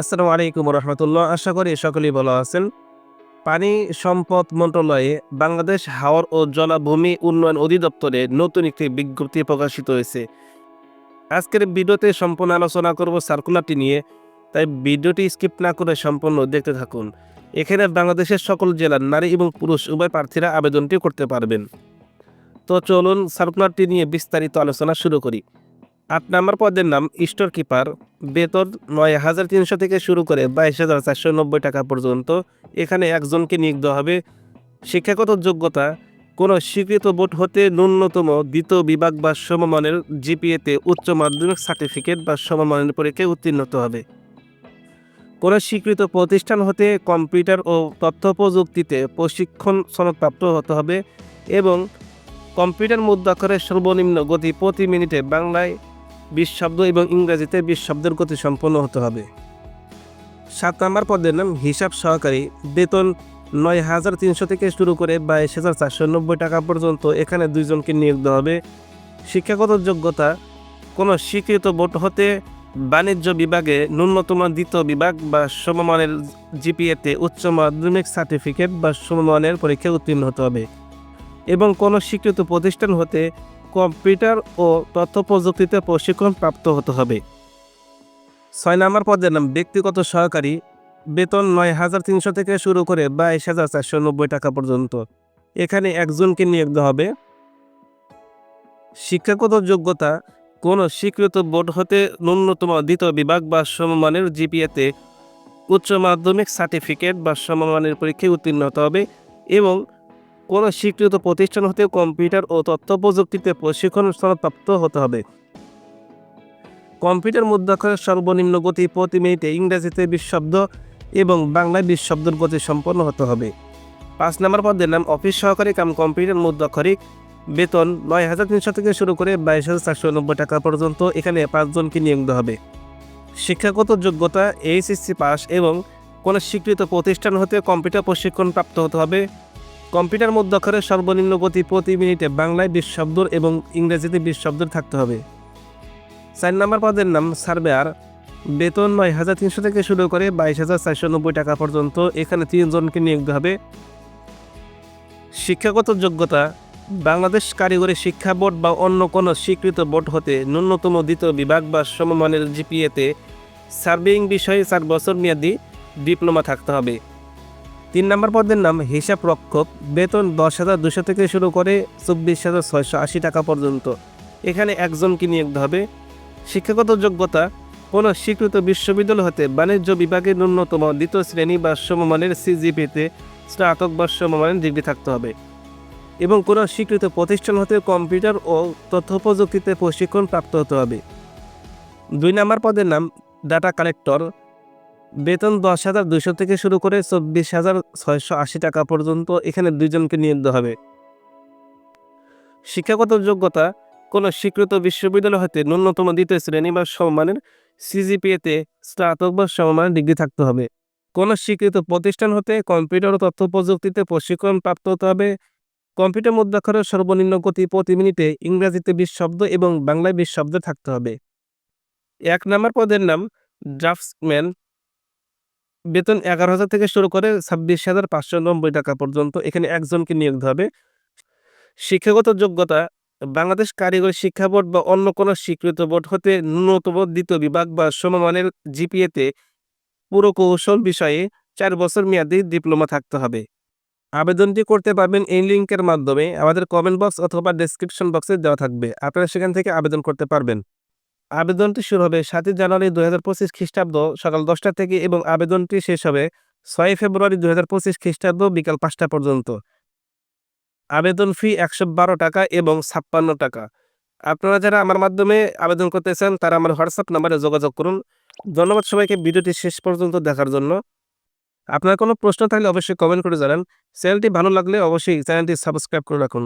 আসসালামু আলাইকুম রহমতুল্লাহ আশা করি সকলেই ভালো আছেন। পানি সম্পদ মন্ত্রণালয়ে বাংলাদেশ হাওর ও জলাভূমি উন্নয়ন অধিদপ্তরে নতুন একটি বিজ্ঞপ্তি প্রকাশিত হয়েছে। আজকের ভিডিওতে সম্পূর্ণ আলোচনা করব সার্কুলারটি নিয়ে, তাই ভিডিওটি স্কিপ না করে সম্পূর্ণ দেখতে থাকুন। এখানে বাংলাদেশের সকল জেলার নারী এবং পুরুষ উভয় প্রার্থীরা আবেদনটি করতে পারবেন। তো চলুন সার্কুলারটি নিয়ে বিস্তারিত আলোচনা শুরু করি। আট নম্বর পদের নাম স্টোর কিপার। বেতন নয় হাজার তিনশো থেকে শুরু করে বাইশ হাজার চারশো নব্বই টাকা পর্যন্ত। এখানে একজনকে নিয়োগ দেওয়া হবে। শিক্ষাগত যোগ্যতা, কোনো স্বীকৃত বোর্ড হতে ন্যূনতম দ্বিতীয় বিভাগ বা সমমানের জিপিএতে উচ্চ মাধ্যমিক সার্টিফিকেট বা সমমানের পরীক্ষায় উত্তীর্ণ হতে হবে। কোনো স্বীকৃত প্রতিষ্ঠান হতে কম্পিউটার ও তথ্য প্রযুক্তিতে প্রশিক্ষণ সনদপ্রাপ্ত হতে হবে এবং কম্পিউটার মুদ্রাক্ষরের সর্বনিম্ন গতি প্রতি মিনিটে বাংলায় শব্দ এবং ইংরেজিতে বিশ শব্দের গতি সম্পন্ন হতে হবে। সাত নম্বর পদের নাম হিসাব সহকারী। বেতন নয় হাজার তিনশো থেকে শুরু করে বাইশ হাজার চারশো নব্বই টাকা পর্যন্ত এখানে দুইজনকে নিয়োগ দেওয়া হবে। শিক্ষাগত যোগ্যতা, কোনো স্বীকৃত বোর্ড হতে বাণিজ্য বিভাগে ন্যূনতম দ্বিতীয় বিভাগ বা সমমানের জিপিএতে উচ্চ মাধ্যমিক সার্টিফিকেট বা সমমানের পরীক্ষায় উত্তীর্ণ হতে হবে। এবং কোনো স্বীকৃত প্রতিষ্ঠান হতে কম্পিউটার ও তথ্য প্রযুক্তিতে প্রশিক্ষণ প্রাপ্ত হতে হবে। ছয় নম্বর পদের নাম, ব্যক্তিগত সহকারী। বেতন নয় হাজার তিনশো থেকে শুরু করে বাইশ হাজার চারশো নব্বই টাকা পর্যন্ত। এখানে একজনকে নিয়োগ দেওয়া হবে। শিক্ষাগত যোগ্যতা, কোনো স্বীকৃত বোর্ড হতে ন্যূনতম দ্বিতীয় বিভাগ বা সমমানের জিপিএতে উচ্চ মাধ্যমিক সার্টিফিকেট বা সমমানের পরীক্ষায় উত্তীর্ণ হতে হবে এবং কোনো স্বীকৃত প্রতিষ্ঠান হতে কম্পিউটার ও তথ্য প্রযুক্তিতে প্রশিক্ষণ সনদপ্রাপ্ত হতে হবে। কম্পিউটার মুদ্রাক্ষরের সর্বনিম্ন গতি প্রতি মিনিটে ইংরেজিতে বিশ শব্দ এবং বাংলায় বিশ শব্দের গতি সম্পন্ন হতে হবে। পাঁচ নম্বর পদের নাম অফিস সহকারী কাম কম্পিউটার মুদ্রাক্ষরিক। বেতন নয় হাজার তিনশো থেকে শুরু করে বাইশ হাজার চারশো নব্বই টাকা পর্যন্ত এখানে পাঁচজনকে নিয়োগ দেওয়া হবে। শিক্ষাগত যোগ্যতা, এইচএসসি পাস এবং কোনো স্বীকৃত প্রতিষ্ঠান হতে কম্পিউটার প্রশিক্ষণ প্রাপ্ত হতে হবে। কম্পিউটার মুদ্রাক্ষরের সর্বনিম্ন গতি প্রতি মিনিটে বাংলায় বিশ শব্দ এবং ইংরেজিতে বিশ শব্দ থাকতে হবে। চার নম্বর পদের নাম সার্ভেয়ার বেতন নয় হাজার তিনশো থেকে শুরু করে বাইশ হাজার চারশো নব্বই টাকা পর্যন্ত এখানে তিনজনকে নিয়োগ হবে। শিক্ষাগত যোগ্যতা। বাংলাদেশ কারিগরি শিক্ষা বোর্ড বা অন্য কোনো স্বীকৃত বোর্ড হতে ন্যূনতম দ্বিতীয় বিভাগ বা সমমানের জিপিএতে সার্ভিং বিষয়ে চার বছর মেয়াদি ডিপ্লোমা থাকতে হবে। তিন নম্বর পদের নাম হিসাব রক্ষক। বেতন দশ হাজার দুশো থেকে শুরু করে চব্বিশ হাজার ছয়শো আশি টাকা পর্যন্ত। এখানে একজনকে নিয়োগ হবে। শিক্ষাগত যোগ্যতা, কোনো স্বীকৃত বিশ্ববিদ্যালয় হতে বাণিজ্য বিভাগের ন্যূনতম দ্বিতীয় শ্রেণি বা সমমানের সিজিপিতে স্নাতক বা সমমানের ডিগ্রি থাকতে হবে। এবং কোনো স্বীকৃত প্রতিষ্ঠান হতে কম্পিউটার ও তথ্য প্রযুক্তিতে প্রশিক্ষণ প্রাপ্ত হতে হবে। দুই নম্বর পদের নাম ডাটা কালেক্টর বেতন দশ হাজার দুশো থেকে শুরু করে চব্বিশ হাজার ছয়শো আশি টাকা পর্যন্ত এখানে দুইজনকে নিয়োগ হবে। শিক্ষাগত যোগ্যতা, কোনো স্বীকৃত বিশ্ববিদ্যালয় হতে ন্যূনতম দ্বিতীয় শ্রেণি বা সমমানের সিজিপিএতে স্নাতক বা সমমানের ডিগ্রি থাকতে হবে। কোনো স্বীকৃত প্রতিষ্ঠান হতে কম্পিউটার ও তথ্য প্রযুক্তিতে প্রশিক্ষণ প্রাপ্ত হতে হবে। কম্পিউটার মুদ্রাক্ষরের সর্বনিম্ন গতি প্রতি মিনিটে ইংরাজিতে বিশ শব্দ এবং বাংলায় বিশ শব্দ থাকতে হবে। এক নম্বর পদের নাম, ড্রাফটসম্যান বেতন এগারো হাজার থেকে শুরু করে ছাব্বিশ হাজার পাঁচশো নব্বই টাকা পর্যন্ত এখানে একজনকে নিয়োগ হবে। শিক্ষাগত যোগ্যতা, বাংলাদেশ কারিগরি শিক্ষা বোর্ড বা অন্য কোনো স্বীকৃত বোর্ড হতে ন্যূনতম দ্বিতীয় বিভাগ বা সমমানের জিপিএতে পুরো কৌশল বিষয়ে চার বছর মেয়াদি ডিপ্লোমা থাকতে হবে। আবেদনটি করতে পারবেন এই লিঙ্কের মাধ্যমে। আমাদের কমেন্ট বক্স অথবা ডেসক্রিপশন বক্সে দেওয়া থাকবে। আপনারা সেখান থেকে আবেদন করতে পারবেন। আবেদনটি শুরু হবে সাতই জানুয়ারি দু হাজার পঁচিশ খ্রিস্টাব্দ সকাল দশটা থেকে এবং আবেদনটি শেষ হবে ছয় ফেব্রুয়ারি দু হাজার পঁচিশ খ্রিস্টাব্দ বিকাল পাঁচটা পর্যন্ত। আবেদন ফি একশো বারো টাকা এবং ছাপ্পান্ন টাকা। আপনারা যারা আমার মাধ্যমে আবেদন করতে চান তারা আমার হোয়াটসঅ্যাপ নাম্বারে যোগাযোগ করুন। ধন্যবাদ সবাইকে ভিডিওটি শেষ পর্যন্ত দেখার জন্য। আপনার কোনো প্রশ্ন থাকলে অবশ্যই কমেন্ট করে জানান। চ্যানেলটি ভালো লাগলে অবশ্যই চ্যানেলটি সাবস্ক্রাইব করে রাখুন।